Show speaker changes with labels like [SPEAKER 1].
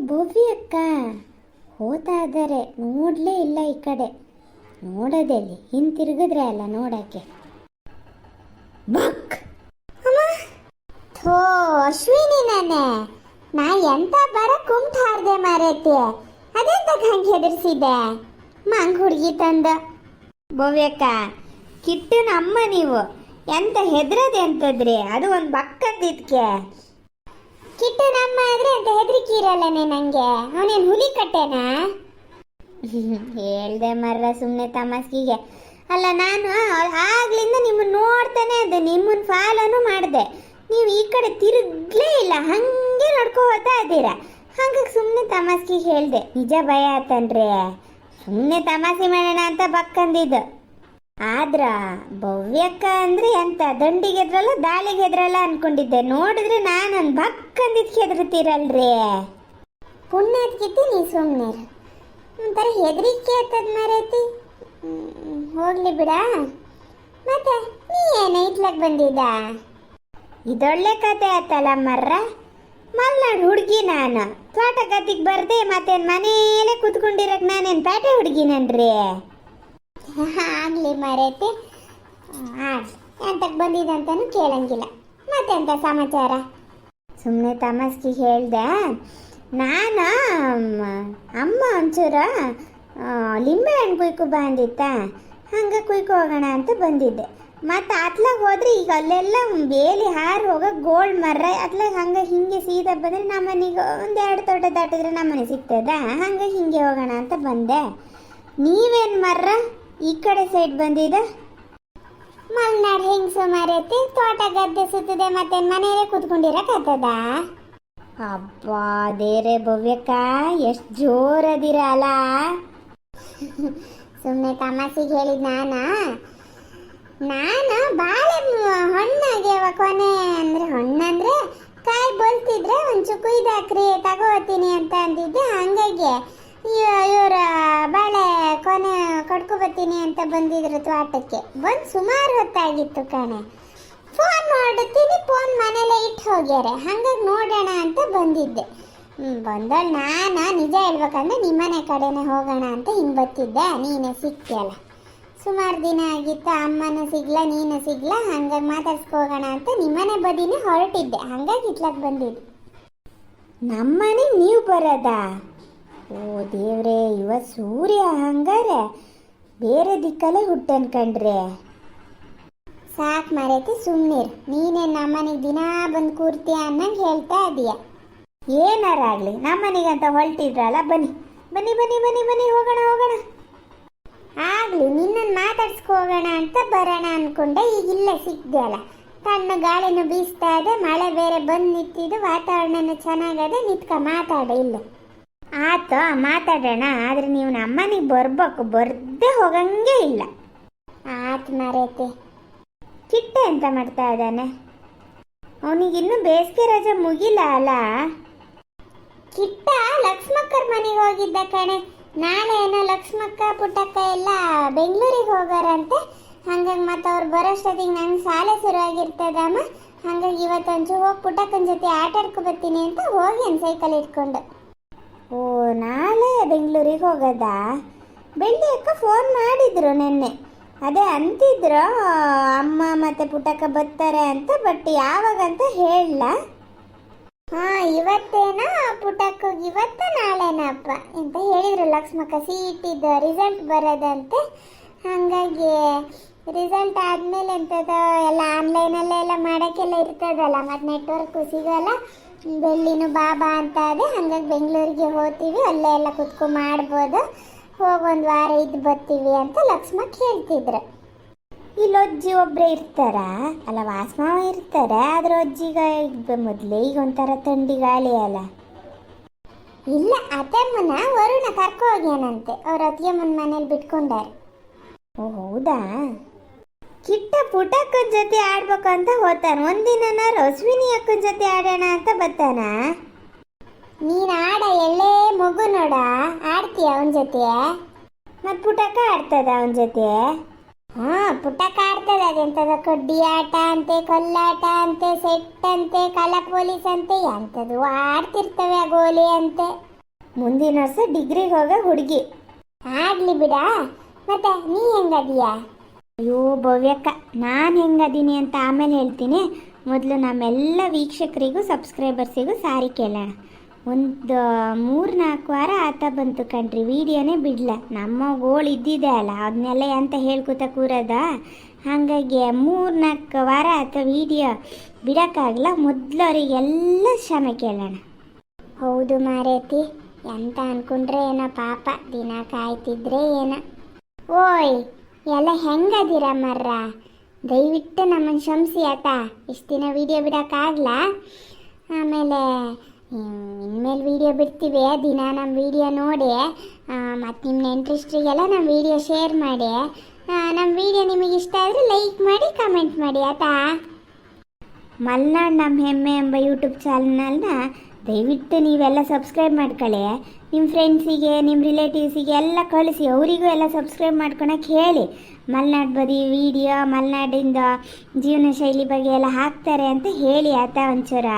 [SPEAKER 1] ಭವ್ಯ ಅಕ್ಕ ಹೋದಾದರೆ ನೋಡಲೇ ಇಲ್ಲ ಈ ಕಡೆ. ನೋಡೋದೆಲ್ಲಿ ಹಿಂತಿರುಗಿದ್ರೆ ಅಲ್ಲ ನೋಡೋಕ್ಕೆ. ಬಕ್! ಥೋ, ಅಶ್ವಿನಿ ನಾನೇ. ನಾ ಎಂತ ಬರ ಕುಂಟ್ ಹಾರ್ದೆ ಮಾರೈತಿ. ಅದೆಂತ ಹಂಗೆ ಹೆದರ್ಸಿದೆ ಮಂಗ್ ಹುಡುಗಿ ತಂದ. ಭವ್ಯಕ್ಕ ಕಿಟ್ಟನ ಅಮ್ಮ ನೀವು. ಎಂತ ಹೆದ್ರದೆ ಅಂತದ್ರಿ? ಅದು ಒಂದು ಬಕ್ಕಂದಿದ್ಕೆ ಕಿಟ್ಟನ ನಮ್ಮ ಆದ್ರೆ ಅಂತ ಹೆದರಿಕೆ ಇರಲ್ಲನೆ ನಂಗೆ. ಅವನೇನು ಹುಲಿ ಕಟ್ಟೆನಾ? ಹೇಳ್ದೆ ಮರ್ರ ಸುಮ್ಮನೆ ತಮಾಸ್ಕಿಗೆ. ಅಲ್ಲ ನಾನು ಆಗ್ಲಿಂದ ನಿಮ್ಮನ್ನ ನೋಡ್ತಾನೆ ಇದ್ದೆ ನಿಮ್ಮನ್ನ ಫಾಲೋನು ಮಾಡಿದೆ. ನೀವು ಈ ಕಡೆ ತಿರುಗ್ಲೇ ಇಲ್ಲ, ಹಂಗೆ ನೋಡ್ಕೊ ಹೋಗ್ತಾ ಇದ್ದೀರಾ? ಹಂಗಾಗಿ ಸುಮ್ಮನೆ ತಮಾಸ್ಕಿಗೆ ಹೇಳ್ದೆ, ನಿಜ ಭಯ ಆತನ್ರಿ. ಸುಮ್ಮನೆ ತಮಾಷೆ ಮಾಡೋಣ ಅಂತ ಬಕ್ಕಂದಿದ್ದು ಆದ್ರ ಭವ್ಯಕ್ಕ ಅಂದ್ರೆ ಎಂತ? ದಂಡಿಗೆ ಎದ್ರಲ್ಲ, ದಾಳಿಗೆ ಹೆದ್ರಲ್ಲ ಅನ್ಕೊಂಡಿದ್ದೆ. ನೋಡಿದ್ರೆ ನಾನೊಂದು ಬಕ್ಕಂದಿದ್ಕೆ ಹೆದರ್ತೀರಲ್ರಿ? ಪುಣ್ಯದ್ಕಿತ್ತಿ ನೀ ಸುಮ್ನೆ ಒಂಥರ ಹೆದರಿಕೆ ಆತದ ಮಾರೈತಿ. ಹೋಗ್ಲಿ ಬಿಡ. ಮತ್ತೆ, ನೀ ಏನು ಇಟ್ಲಕ್ ಬಂದಿದ್ದ? ಇದೊಳ್ಳೆ ಕತೆ ಆತಲ್ಲ ಮರ್ರ ಮಲ್ನಾಡ್ ಹುಡುಗಿ ನಾನು. ತೋಟಗತಿಗೆ ಬರ್ದೆ ಮತ್ತೆ ಮನೇಲೆ ಕುತ್ಕೊಂಡಿರಕ್ ನಾನೇನು ಪೇಟೆ ಹುಡುಗಿನನ್ರಿ? ಆಗ್ಲಿ ಮರೆತೆ. ಆಗಲಿ ಎಂತಕ್ಕೆ ಬಂದಿದೆ ಅಂತಾನು ಕೇಳಂಗಿಲ್ಲ. ಮತ್ತೆಂತ ಸಮಾಚಾರ? ಸುಮ್ಮನೆ ತಮಸ್ಕಿ ಹೇಳ್ದೆ. ನಾನು ಅಮ್ಮ ಒಂಚೂರು ಲಿಂಬೆ ಹಣ್ಣು ಕುಯ್ಕು ಬಂದಿತ್ತ. ಹಂಗೆ ಕುಯ್ಕು ಹೋಗೋಣ ಅಂತ ಬಂದಿದ್ದೆ. ಮತ್ತು ಅತ್ಲಾಗ ಹೋದ್ರೆ ಈಗ ಅಲ್ಲೆಲ್ಲ ಬೇಲಿ ಹಾರಿ ಹೋಗೋ ಗೋಲ್ಡ್ ಮರ ಅತ್ಲಾಗ ಹಂಗೆ ಹಿಂಗೆ ಸೀದಾ ಬಂದರೆ ನಮ್ಮನೆಗೆ ಒಂದು ಎರಡು ತೋಟ ದಾಟಿದ್ರೆ ನಮ್ಮನೆ ಸಿಗ್ತದ? ಹಂಗೆ ಹಿಂಗೆ ಹೋಗೋಣ ಅಂತ ಬಂದೆ. ನೀವೇನು ಮರ್ರ? ಈ ಕಡೆ ಸೈಡ್ ಬಂದಿದೆ. ಮಲ್ನಾಡ್ ಹೆಂಗ್ ಸುಮಾರೈತಿ ತೋಟ ಗದ್ದೆ ಸುತ್ತದೆ ಮತ್ತೆ ಮನೆಯಲ್ಲೇ ಕುತ್ಕೊಂಡಿರಕತ್ತದ? ಅಬ್ಬಾ ದೇರೆ ಭವ್ಯಕ್ಕ, ಎಷ್ಟು ಜೋರದಿರ ಅಲ್ಲ ಸುಮ್ಮನೆ ತಮಾಸಿಗೆ ಹೇಳಿದ ನಾನ? ನಾನು ಬಾಳೆ ಹಣ್ಣಾಗ್ಯಾವ ಕೊನೆ ಅಂದ್ರೆ ಹಣ್ಣಂದ್ರೆ ಕಾಯಿ ಬಲ್ತಿದ್ರೆ ಒಂದು ಕುಯ್ದಾಕ್ರಿ ತಗೋತೀನಿ ಅಂತ ಅಂದಿದ್ದೆ ಹಂಗಾಗಿ. ಇವರ ಬಾಳೆ ಕೊನೆ ಕಡ್ಕೊಬತ್ತೀನಿ ಅಂತ ಬಂದಿದ್ರು ತೋಟಕ್ಕೆ. ಬಂದು ಸುಮಾರು ಹೊತ್ತಾಗಿತ್ತು ಕಣೆ. ಫೋನ್ ಮಾಡುತ್ತೀನಿ, ಫೋನ್ ಮನೇಲೆ ಇಟ್ಟು ಹೋಗ್ಯಾರೆ. ಹಂಗಾಗಿ ನೋಡೋಣ ಅಂತ ಬಂದಿದ್ದೆ. ಬಂದಳ್ ನಾನು ನಿಜ ಹೇಳ್ಬೇಕಂದ್ರೆ ನಿಮ್ಮನೆ ಕಡೆನೇ ಹೋಗೋಣ ಅಂತ ಹಿಂಗೆ ಬತ್ತಿದ್ದೆ. ನೀನೇ ಸಿಕ್ತಿಯಲ್ಲ ಸುಮಾರು ದಿನ ಆಗಿತ್ತು, ಅಮ್ಮನೂ ಸಿಗ್ಲ, ನೀನು ಸಿಗ್ಲ, ಹಂಗಾಗಿ ಮಾತಾಡ್ಸ್ಕೋಗೋಣ ಅಂತ ನಿಮ್ಮನೆ ಬದಿನೇ ಹೊರಟಿದ್ದೆ. ಹಂಗಾಗಿ ಇಟ್ಲಕ್ಕೆ ಬಂದಿದ್ದು. ನಮ್ಮನೆಗೆ ನೀವು ಬರೋದಾ? ಓ ದೇವ್ರೇ ಇವ ಸೂರ್ಯ ಹಂಗಾರೆ? ಬೇರೆ ದಿಕ್ಕಲ್ಲೇ ಹುಟ್ಟನ್ ಕಣ್ರೆ. ಸಾಕು ಮರೆತಿ ಸುಮ್ಮನಿರು ನೀನೇ ನಮ್ಮನೆಗೆ ದಿನಾ ಬಂದು ಕೂರ್ತೀಯ ಅನ್ನಂಗೆ ಹೇಳ್ತಾ ಇದೀಯ ಏನಾರ ಆಗ್ಲಿ, ನಮ್ಮನೆಗಂತ ಹೊರಟಿದ್ರಲ್ಲ ಬನ್ನಿ. ಬನ್ನಿ ಬನ್ನಿ ಬನ್ನಿ ಬನ್ನಿ, ಹೋಗೋಣ ಹೋಗೋಣ. ಆಗ್ಲಿ ನಿನ್ನನ್ನು ಮಾತಾಡ್ಸ್ಕೊ ಹೋಗೋಣ ಅಂತ ಬರೋಣ ಅನ್ಕೊಂಡೆ, ಈಗ ಇಲ್ಲೇ ಸಿಗ್ದೆ ಅಲ್ಲ. ತಣ್ಣ ಗಾಳಿನೂ ಬೀಸ್ತಾ ಇದೆ, ಮಳೆ ಬೇರೆ ಬಂದು ನಿಂತಿದ್ದು ವಾತಾವರಣನೂ ಚೆನ್ನಾಗದೆ, ನಿತ್ಕ ಮಾತಾಡ ಇಲ್ಲ. ಆತು ಮಾತಾಡೋಣ, ಆದ್ರೆ ನೀವು ನಮ್ಮನಿಗೆ ಬರ್ಬೇಕು, ಬರ್ದೇ ಹೋಗಂಗೆ ಇಲ್ಲ. ಆತು ಮರೈತಿ. ಕಿಟ್ಟೆ ಅಂತ ಮಾಡ್ತಾ ಇದ್ದಾನೆ. ಅವನಿಗಿನ್ನೂ ಬೇಸಿಗೆ ರಜೆ ಮುಗಿಲ್ಲ ಅಲ್ಲ? ಕಿಟ್ಟ ಲಕ್ಷ್ಮಕ್ಕರ ಮನೆಗೆ ಹೋಗಿದ್ದ ಕಣೆ. ನಾಳೆ ಏನೋ ಲಕ್ಷ್ಮಕ್ಕ, ಪುಟ್ಟಕ್ಕ ಎಲ್ಲ ಬೆಂಗಳೂರಿಗೆ ಹೋಗಾರಂತೆ. ಹಂಗಾಗಿ ಮತ್ತೆ ಅವ್ರು ಬರೋಷ್ಟೊತ್ತಿಗೆ ನಂಗೆ ಶಾಲೆ ಶುರುವಾಗಿರ್ತದಮ್ಮ ಹಂಗಾಗಿ ಇವತ್ತೊಂಚು ಹೋಗಿ ಪುಟ್ಟಕ್ಕನ ಜೊತೆ ಆಟಾಡ್ಕೊ ಬರ್ತೀನಿ ಅಂತ ಹೋಗಿ ಸೈಕಲ್ ಇಟ್ಕೊಂಡು. ಓ, ನಾಳೆ ಬೆಂಗಳೂರಿಗೆ ಹೋಗೋದಾ? ಬೆಳ್ಳಿ ಅಕ್ಕ ಫೋನ್ ಮಾಡಿದ್ರು ನಿನ್ನೆ. ಅದೇ ಅಂತಿದ್ರು, ಅಮ್ಮ ಮತ್ತೆ ಪುಟ್ಟಕ್ಕ ಬರ್ತಾರೆ ಅಂತ ಬಟ್ ಯಾವಾಗ ಅಂತ ಹೇಳಲ್ಲ. ಹಾ, ಇವತ್ತೇನ? ಪುಟ್ಟಕ್ಕ ಇವತ್ತ ನಾಳೆನಪ್ಪ ಅಂತ ಹೇಳಿದ್ರು ಲಕ್ಷ್ಮಕ್ಕ ಸಿ ಇಟ್ಟಿದ್ದು ರಿಸಲ್ಟ್ ಬರೋದಂತೆ. ಹಾಗಾಗಿ ರಿಸಲ್ಟ್ ಆದ್ಮೇಲೆ ಎಂತದ, ಎಲ್ಲ ಆನ್ಲೈನಲ್ಲೇ ಎಲ್ಲ ಮಾಡೋಕ್ಕೆಲ್ಲ ಇರ್ತದಲ್ಲ ಮತ್ತು ನೆಟ್ವರ್ಕು ಸಿಗಲ್ಲ. ಬೆಳ್ಳಿನೂ ಬಾಬಾ ಅಂತ ಅದೇ ಹಂಗಾಗಿ ಬೆಂಗಳೂರಿಗೆ ಹೋಗ್ತೀವಿ. ಅಲ್ಲೇ ಎಲ್ಲ ಕುತ್ಕೊಂಡು ಮಾಡ್ಬೋದು. ಹೋಗೊಂದು ವಾರ ಇದ್ದು ಬರ್ತೀವಿ ಅಂತ ಲಕ್ಷ್ಮ ಕೇಳ್ತಿದ್ರು. ಇಲ್ಲಿ ಅಜ್ಜಿ ಒಬ್ಬರೇ ಇರ್ತಾರ? ಅಲ್ಲ, ವಾಸಮಾವ ಇರ್ತಾರೆ? ಆದ್ರೆ ಅಜ್ಜಿಗ ಮೊದಲೇ ಈಗ ಒಂಥರ ಥಂಡಿ ಗಾಳಿ ಅಲ್ಲ. ಇಲ್ಲ, ಅತ್ತಮ್ಮನ ವರುಣ ಕರ್ಕೊ ಹೋಗ್ಯಾನಂತೆ. ಅವ್ರ ಅತ್ತಿಯಮ್ಮನ ಮನೇಲಿ ಬಿಟ್ಕೊಂಡಾರೆ. ಓ, ಹೌದಾ? ಕಿಟ್ಟ ಪುಟಕ್ಕನ ಜೊತೆ ಆಡ್ಬೇಕು ಅಂತ ಹೋಗ್ತಾನ ಒಂದಿನ ರಶ್ವಿನಿ ಅಕ್ಕನ ಜೊತೆ ಆಡೋಣ ಅಂತ ಬರ್ತಾನ. ನೀನ್ ಆಡ ಎಲ್ಲೇ ಮಗು ನೋಡ, ಆಡ್ತೀಯ ಅವನ ಜೊತೆ? ಮತ್ ಪುಟಕ್ಕ ಆಡ್ತದ ಅವನ ಜೊತೆ? ಹಾ ಪುಟಕ ಆಡ್ತದ, ಅದೆಂತದ ಕಡ್ಡಿ ಆಟ ಅಂತೆ, ಕಲ್ಲಾಟ ಅಂತೆ, ಸೆಟ್ ಅಂತೆ, ಕಲ ಪೊಲೀಸ್ ಅಂತೆ ಎಂಥದ್ದು ಆಡ್ತಿರ್ತವೆ ಗೋಲಿ ಅಂತೆ. ಮುಂದಿನ ವರ್ಷ ಡಿಗ್ರಿಗೆ ಹೋಗೋ ಹುಡುಗಿ. ಆಗ್ಲಿ ಬಿಡ. ಮತ್ತೆ ನೀ ಹೆಂಗದೀಯಾ? ಅಯ್ಯೋ ಭವ್ಯಕ್ಕ, ನಾನು ಹೆಂಗದೀನಿ ಅಂತ ಆಮೇಲೆ ಹೇಳ್ತೀನಿ. ಮೊದಲು ನಮ್ಮೆಲ್ಲ ವೀಕ್ಷಕರಿಗೂ, ಸಬ್ಸ್ಕ್ರೈಬರ್ಸಿಗೂ ಸಾರಿ ಕೇಳೋಣ. ಒಂದು ಮೂರು ನಾಲ್ಕು ವಾರ ಆತ ಬಂತು ಕಣ್ರಿ, ವಿಡಿಯೋನೇ ಬಿಡಲ. ನಮ್ಮ ಗೋಳು ಇದ್ದಿದೆ ಅಲ್ಲ ಅದನ್ನೆಲ್ಲ ಅಂತ ಹೇಳ್ಕೊತ ಕೂರದ? ಹಾಗಾಗಿ ಮೂರು ನಾಲ್ಕು ವಾರ ಆತ ವಿಡಿಯೋ ಬಿಡೋಕ್ಕಾಗಲ್ಲ, ಮೊದಲು ಅವರಿಗೆಲ್ಲ ಕ್ಷಮೆ ಕೇಳೋಣ. ಹೌದು ಮಾರೇತಿ, ಎಂತ ಅನ್ಕೊಂಡ್ರೆ ಏನೋ ಪಾಪ ದಿನ ಕಾಯ್ತಿದ್ರೆ ಏನೋ. ಓಯ್ ಎಲ್ಲ ಹೆಂಗದಿರ ಮರ್ರ? ದಯವಿಟ್ಟು ನಮ್ಮನ್ನು ಕ್ಷಮಿಸಿ ಆಯ್ತಾ ಇಷ್ಟು ದಿನ ವಿಡಿಯೋ ಬಿಡೋಕ್ಕಾಗಲ್ಲ ಆಮೇಲೆ ಇನ್ಮೇಲೆ ವಿಡಿಯೋ ಬಿಡ್ತೀವಿ. ದಿನ ನಮ್ಮ ವಿಡಿಯೋ ನೋಡಿ ಮತ್ತು ನಿಮ್ಮ ನೆಂಟ್ರಿಸ್ಟ್ರಿಗೆಲ್ಲ ನಮ್ಮ ವಿಡಿಯೋ ಶೇರ್ ಮಾಡಿ. ನಮ್ಮ ವಿಡಿಯೋ ನಿಮಗೆ ಇಷ್ಟ ಆದರೆ ಲೈಕ್ ಮಾಡಿ ಕಮೆಂಟ್ ಮಾಡಿ ಆಯ್ತಾ ಮಲ್ನಾಡ್ ನಮ್ಮ ಹೆಮ್ಮೆ ಎಂಬ ಯೂಟ್ಯೂಬ್ ಚಾನಲ್ನ ದಯವಿಟ್ಟು ನೀವೆಲ್ಲ ಸಬ್ಸ್ಕ್ರೈಬ್ ಮಾಡ್ಕೊಳ್ಳಿ. ನಿಮ್ಮ ಫ್ರೆಂಡ್ಸಿಗೆ ನಿಮ್ಮ ರಿಲೇಟಿವ್ಸಿಗೆ ಎಲ್ಲ ಕಳಿಸಿ, ಅವರಿಗೂ ಎಲ್ಲ ಸಬ್ಸ್ಕ್ರೈಬ್ ಮಾಡ್ಕೊಳಕ್ಕೆ ಹೇಳಿ. ಮಲ್ನಾಡ್ ಬದಿ ವಿಡಿಯೋ ಮಲ್ನಾಡಿಂದ ಜೀವನ ಶೈಲಿ ಬಗ್ಗೆ ಎಲ್ಲ ಹಾಕ್ತಾರೆ ಅಂತ ಹೇಳಿ ಆತ ಒಂಚೂರ?